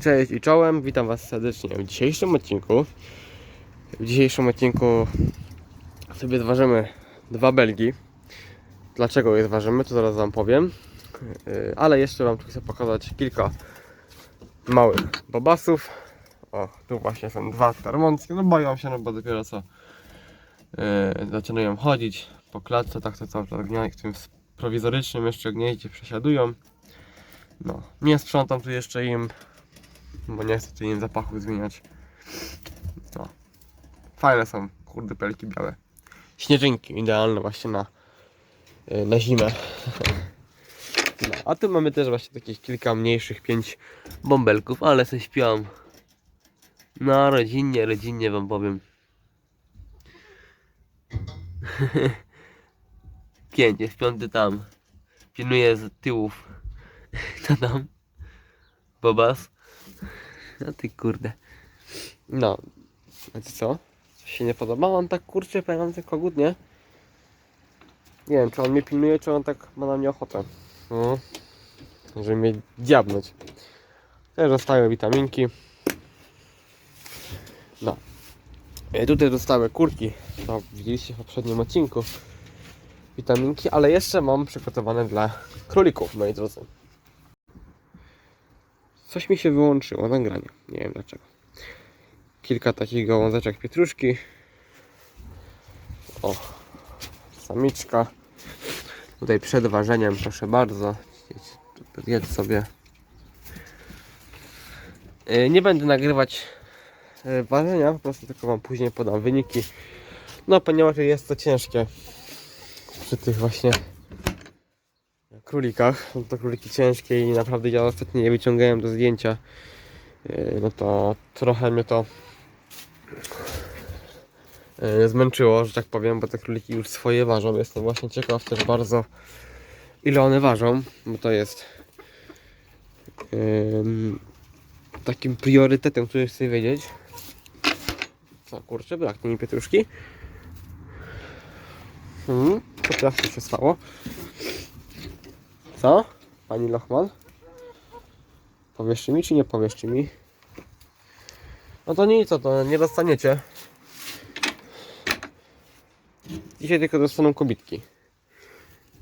Cześć i czołem, witam Was serdecznie w dzisiejszym odcinku. W dzisiejszym odcinku sobie zważymy dwa belgi. Dlaczego je zważymy, to zaraz Wam powiem. Yy, Ale jeszcze Wam tu chcę pokazać kilka małych bobasów. O, tu właśnie są dwa tarmonckie, no boją się, no bo dopiero co yy, zaczynają chodzić po klatce, tak to cały czas w tym prowizorycznym jeszcze gnieździe przesiadują. No, nie sprzątam tu jeszcze im bo nie chcę im zapachu zmieniać. No. Fajne są, kurde, pelki białe. Śnieżynki, idealne właśnie na, y, na zimę. No, a tu mamy też właśnie takich kilka mniejszych, pięć bąbelków, ale se śpią. No, rodzinnie, rodzinnie wam powiem. Pięć, jest piąty tam. Pilnuje z tyłów. Kto tam? Bobas. No ty kurde. No. A ty co? Coś się nie podoba? On tak kurczę pający kogut, nie? Nie wiem, czy on mnie pilnuje, czy on tak ma na mnie ochotę. No. Żeby mnie diabnąć. Też zostały witaminki. No. E, Tutaj zostały kurki. To widzieliście w poprzednim odcinku. Witaminki, ale jeszcze mam przygotowane dla królików, moi drodzy. Coś mi się wyłączyło nagranie. Nie wiem dlaczego. Kilka takich gałązeczek pietruszki. O, samiczka. Tutaj przed ważeniem, proszę bardzo. Jedz sobie. Yy, Nie będę nagrywać yy, ważenia, po prostu tylko Wam później podam wyniki. No, ponieważ jest to ciężkie przy tych właśnie królikach. No to króliki ciężkie i naprawdę ja ostatnio je wyciągałem do zdjęcia. Yy, No to trochę mnie to yy, zmęczyło, że tak powiem, bo te króliki już swoje ważą. Jestem właśnie ciekaw też bardzo ile one ważą, bo to jest takim priorytetem, który chcę wiedzieć. Co kurczę, braknie mi pietruszki. Hmm, co się stało? Co? Pani Lochman? Powieszcie mi czy nie powieszcie mi? No to nic, to, nie dostaniecie. Dzisiaj tylko dostaną kobitki.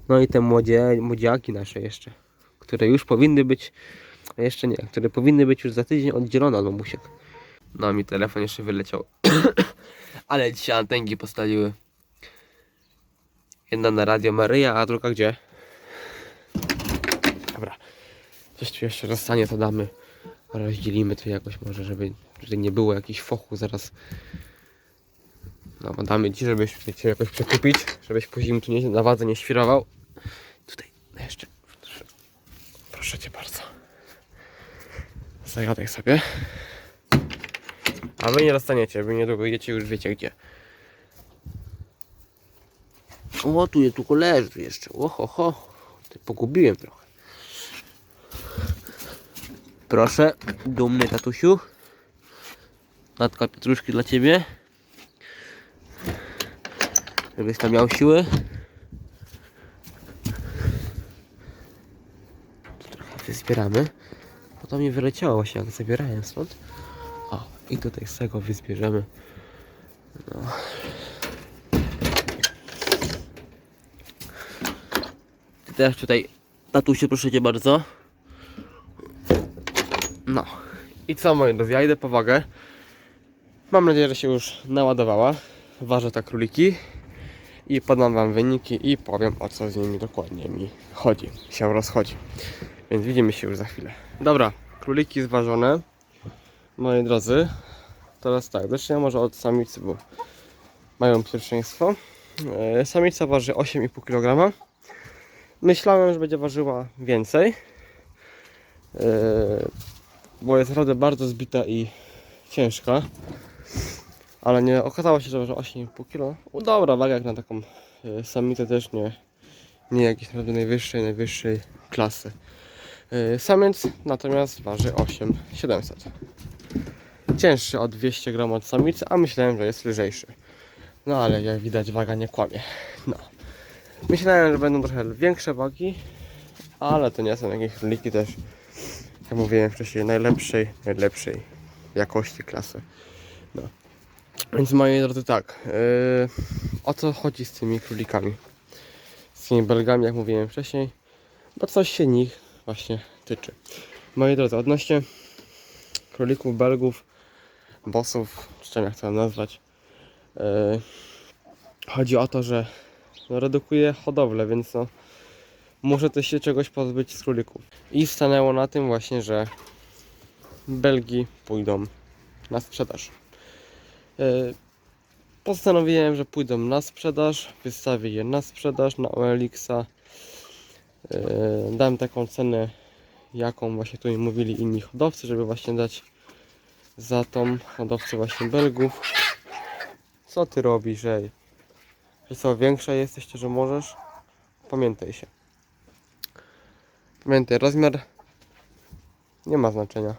No i te młodzie, młodziaki nasze jeszcze, które już powinny być, jeszcze nie, które powinny być już za tydzień oddzielone od mamusiek. No mi telefon jeszcze wyleciał. Ale dzisiaj antenki postawiły. Jedna na Radio Maryja, a druga gdzie? Dobra. Coś tu jeszcze zostanie, to damy. Rozdzielimy to jakoś może, żeby, żeby nie było jakichś fochu zaraz. No, bo damy ci, żebyś cię jakoś przekupić, żebyś później tu nie, na wadze nie świrował. Tutaj jeszcze. Proszę, cię bardzo. Zajadaj sobie. A wy nie dostaniecie, wy niedługo idziecie już wiecie gdzie. O, tu jest tylko leży jeszcze. Oho, ho. Pogubiłem trochę. Proszę, dumny tatusiu. Natka pietruszki dla ciebie. Żebyś tam miał siły. Tu trochę wyzbieramy. Bo to mi wyleciało właśnie jak zabierałem stąd. O, i tutaj z tego wyzbierzemy. No. Ty tutaj, tatusiu, proszę cię bardzo. No. I co moi drodzy, ja idę po wagę. Mam nadzieję, że się już naładowała. Ważę te króliki. I podam wam wyniki i powiem o co z nimi dokładnie mi chodzi. Się rozchodzi. Więc widzimy się już za chwilę. Dobra, króliki zważone. Moi drodzy. Teraz tak, zacznę może od samicy, bo mają pierwszeństwo. E, Samica waży 8,5 kg. Myślałem, że będzie ważyła więcej. Bo jest naprawdę bardzo zbita i ciężka. Ale nie okazało się, że waży 8,5 kg. O, Dobra waga jak na taką e, samicę też nie, nie jakiejś naprawdę najwyższej, najwyższej klasy. E, Samiec natomiast waży 8,700. Cięższy o 200 gram od samicy, a myślałem, że jest lżejszy. No ale jak widać waga nie kłamie. No. Myślałem, że będą trochę większe wagi, ale to nie są jakieś króliki też jak mówiłem wcześniej, najlepszej, najlepszej jakości klasy. No. Więc moi drodzy, tak, yy, o co chodzi z tymi królikami? Z tymi belgami, jak mówiłem wcześniej, bo coś się nich właśnie tyczy. Moi drodzy, odnośnie królików, belgów, bossów, czy czym jak to nazwać, yy, chodzi o to, że no, redukuje hodowlę, więc no, muszę się czegoś pozbyć z królików. I stanęło na tym właśnie, że belgi pójdą na sprzedaż. Yy, Postanowiłem, że pójdą na sprzedaż, wystawię je na sprzedaż na OLX-a. Yy, Dam taką cenę, jaką właśnie tu mi mówili inni hodowcy, żeby właśnie dać za tą hodowcę właśnie Belgów. Co ty robisz, ej? Że co, większa jesteś, że możesz? Pamiętaj się. Pamiętaj, rozmiar nie ma znaczenia.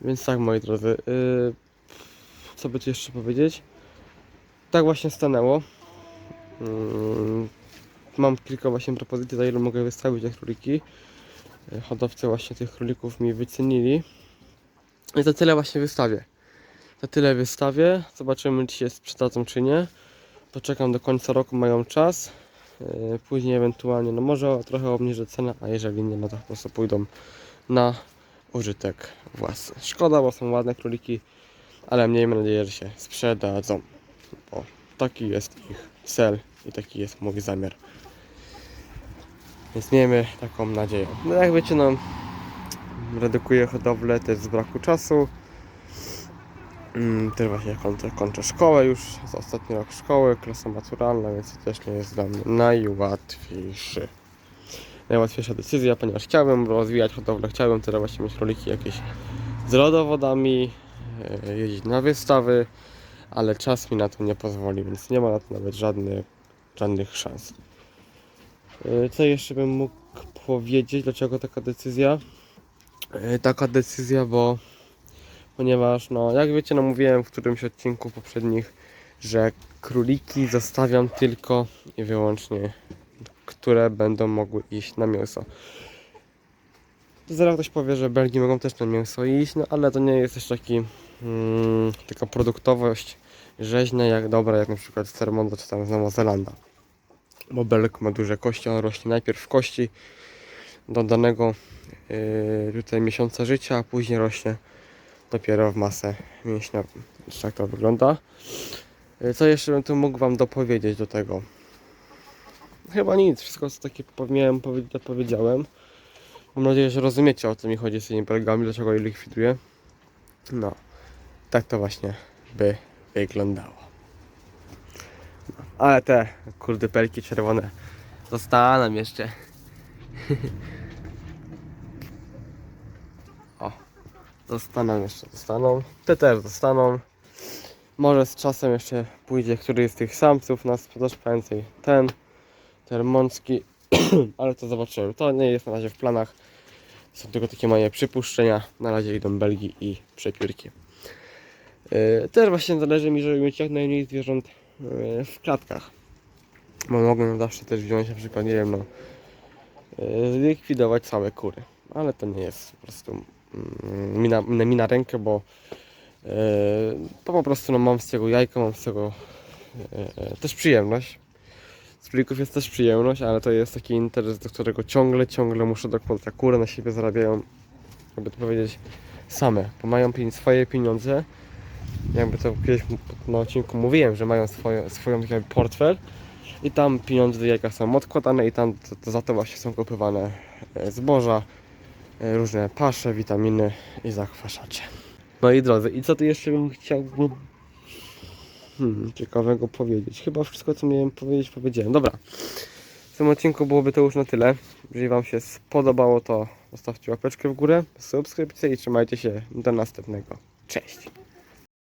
Więc tak, moi drodzy. Yy, co by tu jeszcze powiedzieć? Tak właśnie stanęło. Mm, Mam kilka właśnie propozycji, za ile mogę wystawić te króliki. Yy, Hodowcy właśnie tych królików mi wycenili. I za tyle właśnie wystawię. Za tyle wystawię. Zobaczymy, czy się sprzedadzą, czy nie. Poczekam do końca roku, mają czas. Yy, Później ewentualnie, no może trochę obniżę cenę, a jeżeli nie, no to po prostu pójdą na użytek własny. Szkoda, bo są ładne króliki, ale miejmy nadzieję, że się sprzedadzą. Bo taki jest ich cel i taki jest mój zamiar. Więc miejmy taką nadzieję. No jak wiecie, no redukuję hodowlę też z braku czasu. Mm, Też właśnie kończę, kończę szkołę już, za ostatni rok szkoły, klasa maturalna, więc to też nie jest dla mnie najłatwiejszy. Najłatwiejsza decyzja, ponieważ chciałbym rozwijać hodowlę, chciałbym teraz właśnie mieć króliki jakieś z rodowodami, e, jeździć na wystawy, ale czas mi na to nie pozwoli, więc nie ma na to nawet żadnych, żadnych szans. E, Co jeszcze bym mógł powiedzieć, dlaczego taka decyzja? E, Taka decyzja, bo ponieważ no jak wiecie, no mówiłem w którymś odcinku poprzednich, że króliki zostawiam tylko i wyłącznie, które będą mogły iść na mięso. Zaraz ktoś powie, że Belgii mogą też na mięso iść, no ale to nie jest też taki mm, taka produktowość rzeźna jak dobra, jak na przykład z Cermondo czy tam z Nowa Zelanda. Bo Belg ma duże kości, on rośnie najpierw w kości do danego yy, tutaj miesiąca życia, a później rośnie dopiero w masę. Więc tak to wygląda. Yy, Co jeszcze bym tu mógł Wam dopowiedzieć do tego? Chyba nic, wszystko co takie miałem powiedziałem. Mam nadzieję, że rozumiecie o co mi chodzi z tymi belgami, dlaczego je likwiduję. No, tak to właśnie by wyglądało. No, ale te kurde pelki czerwone zostaną jeszcze. zostaną jeszcze, zostaną. Te też zostaną. Może z czasem jeszcze pójdzie któryś z tych samców na sprzedaż, pamiętaj ten, termonski, ale to zobaczymy. To nie jest na razie w planach. Są tylko takie moje przypuszczenia. Na razie idą Belgii i przepiórki. Yy, też właśnie zależy mi, żeby mieć jak najmniej zwierząt yy, w klatkach. Bo mogę zawsze też wziąć na przykład, nie wiem, no, yy, zlikwidować całe kury. Ale to nie jest po prostu mi na, mi na, rękę, bo yy, to po prostu no, mam z tego jajko, mam z tego yy, też przyjemność. Z królików jest też przyjemność, ale to jest taki interes, do którego ciągle, ciągle muszę dokładać. A kury na siebie zarabiają, jakby to powiedzieć, same, bo mają swoje pieniądze. Jakby to kiedyś na odcinku mówiłem, że mają swoje, swoją taki portfel i tam pieniądze do jajka są odkładane i tam to, to za to właśnie są kupywane e, zboża, różne pasze, witaminy i zakwaszacze. No i drodzy, i co tu jeszcze bym chciał hmm, ciekawego powiedzieć? Chyba wszystko co miałem powiedzieć powiedziałem. Dobra, w tym odcinku byłoby to już na tyle. Jeżeli Wam się spodobało, to zostawcie łapeczkę w górę, subskrypcję i trzymajcie się do następnego. Cześć!